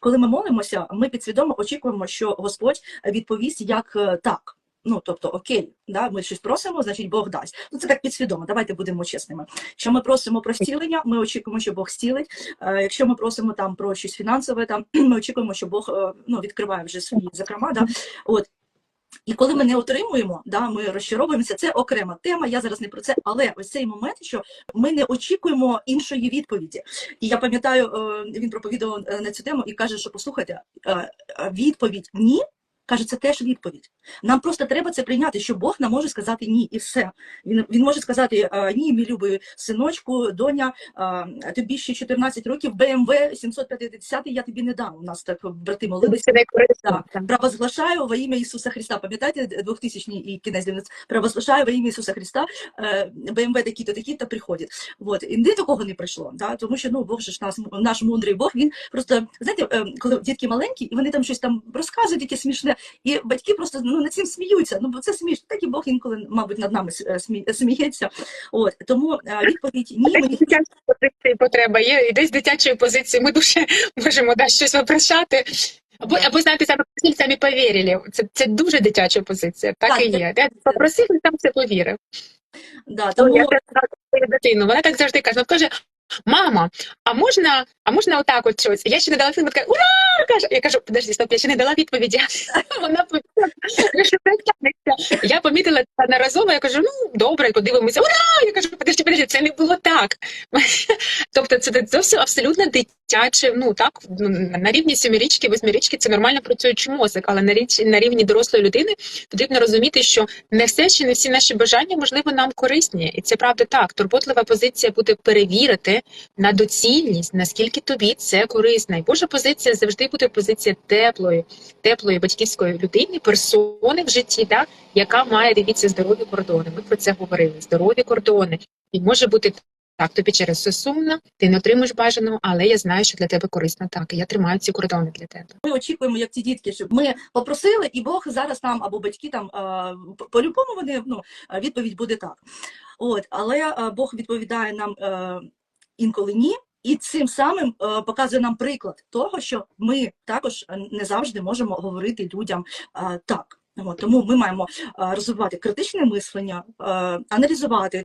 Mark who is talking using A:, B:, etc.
A: Коли ми молимося, ми підсвідомо очікуємо, що Господь відповість як е, так. Ну, тобто, окей, да, ми щось просимо, значить Бог дасть. Ну це так підсвідомо. Давайте будемо чесними. Якщо ми просимо про зцілення, ми очікуємо, що Бог зцілить. Е, якщо ми просимо там про щось фінансове, там ми очікуємо, що Бог е, ну, відкриває вже свої зокрема. Да? От. І коли ми не отримуємо, да, ми розчаровуємося. Це окрема тема. Я зараз не про це, але ось цей момент, що ми не очікуємо іншої відповіді. І я пам'ятаю, е, він проповідував е, на цю тему і каже, що послухайте, е, відповідь ні. Каже, це теж відповідь. Нам просто треба це прийняти, що Бог нам може сказати ні, і все. Він він може сказати ні, мій любий синочку, доня, тобі ще 14 років, BMW 750 я тобі не дам. У нас так брати молилися. Так, провозглашаю во ім'я Ісуса Христа. Пам'ятаєте 2000 і кінець 90 провозглашаю во ім'я Ісуса Христа. е, БМВ такі-то, такі-то приходять. Вот. І ні такого не прийшло. Да? Тому що ну, Бог же ж нас, наш мудрий Бог, він просто, знаєте, е, коли дітки маленькі, і вони там щось там розказують, таке смішне, і батьки просто ну, над цим сміються. Ну, бо це смішно. Так і Бог інколи, мабуть, над нами сміється. От. Тому е, відповідь ні, ми
B: Десь дитячої позиції потреба є, і десь дитячої позиції ми дуже можемо да, щось випрощати. Або, або знаєте, саме самі повірили. Це, це дуже дитяча позиція, так,
A: Так,
B: і є. Я попросив, і там це повірив.
A: да,
B: Тому...
A: тому
B: Я дитину. Вона так завжди каже. Вона каже: мама, а можна, а можна отак от щось? Я ще не дала вона каже, ура! Каже. Я кажу, подожди, стоп, я ще не дала відповіді. Вона. Я помітила це одноразово, я кажу, ну добре, подивимося. Ура! Я кажу, подожди, подожди, це не було так. Тобто це зовсім абсолютно дитяче, ну так, ну, на рівні сімирічки, восьмирічки це нормально працюючий мозок, але на річ- на рівні дорослої людини потрібно розуміти, що не все чи не всі наші бажання, можливо, нам корисні. І це правда так. Турботлива позиція буде перевірити на доцільність, наскільки тобі це корисно. І Божа позиція завжди буде позиція теплої, теплої батьківської людини, персони в житті, да, яка має дивіться здорові кордони. Ми про це говорили. Здорові кордони. І може бути так, тобі через це сумно, ти не отримуєш бажаного, але я знаю, що для тебе корисно так. І я тримаю ці кордони для тебе.
A: ми очікуємо, як ці дітки, щоб ми попросили, і Бог зараз нам або батьки там по- по-любому вони ну відповідь буде так. От, але Бог відповідає нам е, інколи ні. І цим самим е, показує нам приклад того, що ми також е, не завжди можемо говорити людям е, так. Тому ми маємо е, розвивати критичне мислення, е, аналізувати